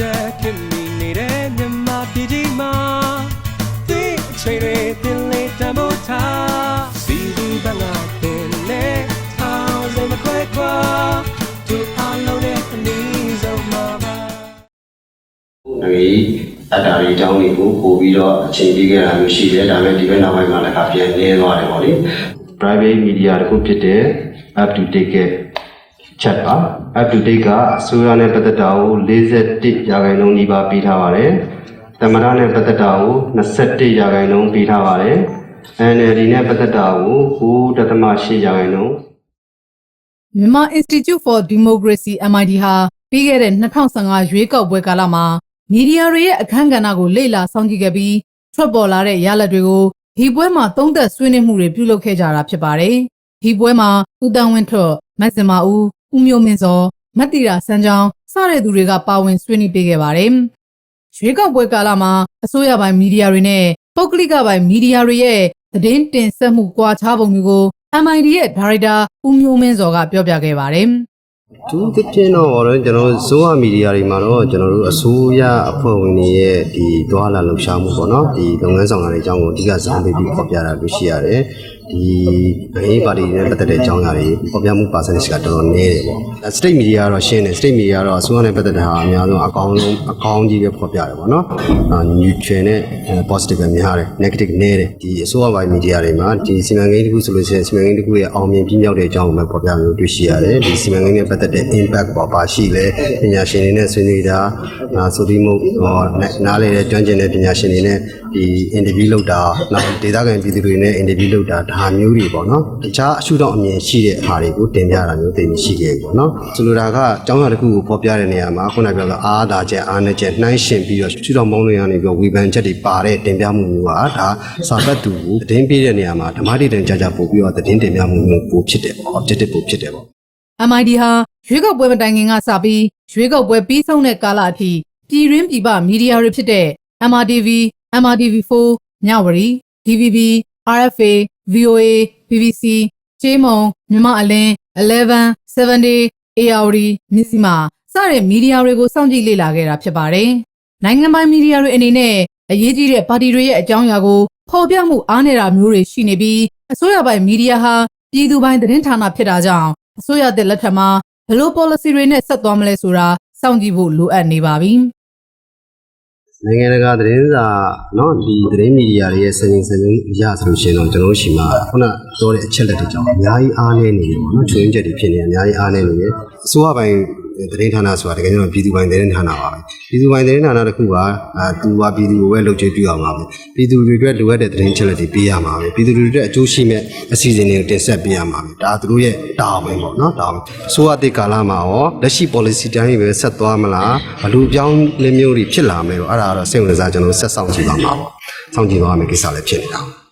တက်ခင်မိနေတဲ့မြမပြည်ကြီးမှာဒီအချိန်တွေတင်လေးတမို့ထားစီဒီဘငါတင်နေထောင်းစမခွဲခွာသူအလုံးနဲ့အနည်းဆုံးမှာပါတွေအတ္တတွေအကြောင်းတွေကိုပို့ပြီးတော့အချိန်ကြီးခဲ့တာမျိုးရှိတယ်ဒါပေမဲ့ဒီဘက်နောက်ပိုင်းမှာလည်းအပြန်နေသွားတယ်ပေါ့လေ private media တခုဖြစ်တဲ့ up to date က ချက်ပါ up to date ကအစိုးရနဲ့ပတ်သက်တာကို41ရာခိုင်နှုန်းနီးပါးပေးထားပါတယ်သမရနဲ့ပတ်သက်တာကို21ရာခိုင်နှုန်းပေးထားပါတယ် NLD နဲ့ပတ်သက်တာကို9.8ရာခိုင်နှုန်းမြန်မာ Institute for Democracy MID ဟာပြီးခဲ့တဲ့2015ရွေးကောက်ပွဲကာလမှာမီဒီယာတွေရဲ့အခမ်းကဏ္ဍကိုလေ့လာစောင့်ကြည့်ခဲ့ပြီးထွက်ပေါ်လာတဲ့ရလဒ်တွေကိုဒီပွဲမှာသုံးသပ်ဆွေးနွေးမှုတွေပြုလုပ်ခဲ့ကြတာဖြစ်ပါတယ်။ဒီပွဲမှာဦးတန်းဝင်းထွတ်၊မက်စင်မာဦး၊ ဦးမျိုးမင်းစောမတ်တီရာစန်းချောင်းစတဲ့သူတွေကပါဝင်ဆွေးနွေးပေးခဲ့ပါတယ်။ရွေးကောက်ပွဲကာလမှာအစိုးရပိုင်းမီဒီယာတွေနဲ့ပုဂ္ဂလိကပိုင်းမီဒီယာတွေရဲ့သတင်းတင်ဆက်မှုကွာခြားပုံတွေကို MID ရဲ့ဒါရိုက်တာဦးမျိုးမင်းစောကပြောပြခဲ့ပါတယ်။သူသဖြင့်တော့တော့ကျွန်တော်ဇိုးရမီဒီယာတွေမှာတော့ကျွန်တော်တို့အစိုးရအဖွဲ့ဝင်တွေရဲ့ဒီတွာလာလှုပ်ရှားမှုပေါ့နော်ဒီလုပ်ငန်းဆောင်တာတွေအကြောင်းကိုအဓိကဇာတ်ပေးပြီးပေါ်ပြတာလို့ရှိရတယ်ဒီဘယ်ပါတီတွေနဲ့ပတ်သက်တဲ့အကြောင်းအရာတွေပေါ်ပြမှု percentage ကတော်တော်နည်းတယ်ပေါ့ state media ကတော့ရှင်းတယ် state media ကတော့အစိုးရနဲ့ပတ်သက်တဲ့ဟာအများဆုံးအကောင်းဆုံးအကောင်းကြီးပဲပေါ်ပြတယ်ပေါ့နော်အာ neutral နဲ့ positive ပဲများတယ် negative နည်းတယ်ဒီအစိုးရပိုင်း media တွေမှာဒီစီမံကိန်းတစ်ခုဆိုလို့ရှိရင်စီမံကိန်းတစ်ခုရဲ့အောင်မြင်ပြင်းမြောက်တဲ့အကြောင်းကိုပဲပေါ်ပြလို့တွေ့ရှိရတယ်ဒီစီမံကိန်းနဲ့ပတ်သက်တဲ့ impact ပေါ်ပါရှိလဲပညာရှင်တွေနဲ့ဆွေးနွေးတာအာဆိုပြီးမို့ဟောနားလေတဲ့ကျွမ်းကျင်တဲ့ပညာရှင်တွေနဲ့ဒီ interview လုပ်တာနောက်ဒေသခံပြည်သူတွေနဲ့ interview လုပ်တာဒါမျိုးတွေပေါ့နော်တခြားအရှုထောင့်အမြင်ရှိတဲ့ဟာတွေကိုတင်ပြတာမျိုးသိနေရှိခဲ့ပေါ့နော်ဆိုလိုတာကကျောင်းရတစ်ခုကိုပေါ်ပြတဲ့နေရာမှာခုနကပြောတဲ့အားသာချက်အားနည်းချက်နှိုင်းရှင်ပြီးတော့ရှုထောင့်ပေါင်းတွေကနေပြီးတော့ဝေဖန်ချက်တွေပါတဲ့တင်ပြမှုမျိုးကဒါစာဖတ်သူကိုသတင်းပေးတဲ့နေရာမှာဓမ္မတိတန်ကြကြပို့ပြီးတော့သတင်းတင်ပြမှုမျိုးပို့ဖြစ်တယ်ပေါ့ objective ပို့ဖြစ်တယ်ပေါ့ MID ဟာရွေးကောက်ပွဲမတိုင်ခင်ကစပြီးရွေးကောက်ပွဲပြီးဆုံးတဲ့ကာလအထိပြည်ရင်းပြည်ပမီဒီယာတွေဖြစ်တဲ့ MRTV, MRTV4, မြဝတီ DVB, RFA, VOA, BBC, ကျေးမုံမြမအလင်း11 7 day ARD မြစီမာစတဲ့မီဒီယာတွေကိုစောင့်ကြည့်လေ့လာခဲ့တာဖြစ်ပါတယ်။နိုင်ငံပိုင်မီဒီယာတွေအနေနဲ့အရေးကြီးတဲ့ပါတီတွေရဲ့အကြောင်းအရာကိုဖော်ပြမှုအားနည်းတာမျိုးတွေရှိနေပြီးအစိုးရပိုင်မီဒီယာဟာပြည်သူပိုင်သတင်းဌာနဖြစ်တာကြောင့်အစိုးရတဲ့လက်ထက်မှာဘယ်လို policy တွေနဲ့ဆက်သွားမလဲဆိုတာစောင့်ကြည့်ဖို့လိုအပ်နေပါပြီ။ နိုင်ငံတကာသတင်းစာနော်ဒီသတင်းမီဒီယာတွေရဲ့စင်စင်စင်အရဆိုလို့ရှိရင်တော့ကျွန်တော်တို့ရှိမှာခုနပြောတဲ့အချက်လက်တွေကြောင့်အများကြီးအားနည်းနေတယ်ပေါ့နော်ထွင်းချက်တွေဖြစ်နေအများကြီးအားနည်းနေတယ်အစိုးရပိုင်း သတင်းဌာနဆိုတာတကယ်တော့ပြည်သူပိုင်းသတင်းဌာနပါပဲပြည်သူပိုင်းသတင်းဌာနတစ်ခုကအာသူကပြည်သူကိုပဲလုပ်ချေပြုအောင်ပါပဲပြည်သူတွေအတွက်လိုအပ်တဲ့သတင်းချက်လက်တွေပေးရမှာပဲပြည်သူတွေအတွက်အကျိုးရှိမဲ့အစီအစဉ်တွေကိုတင်ဆက်ပေးရမှာပဲဒါသူတို့ရဲ့တာဝန်ပေါ့နော်တာဝန်အစိုးရတိတ်ကာလမှာရောလက်ရှိ policy တိုင်းပဲဆက်သွားမလားဘလို့ပြောင်းလဲမျိုးတွေဖြစ်လာမလဲတော့အဲ့ဒါကတော့စိတ်ဝင်စားကျွန်တော်ဆက်ဆောင်ကြည့်ပါမှာပေါ့စောင့်ကြည့်သွားမယ်ကိစ္စလည်းဖြစ်နေတာ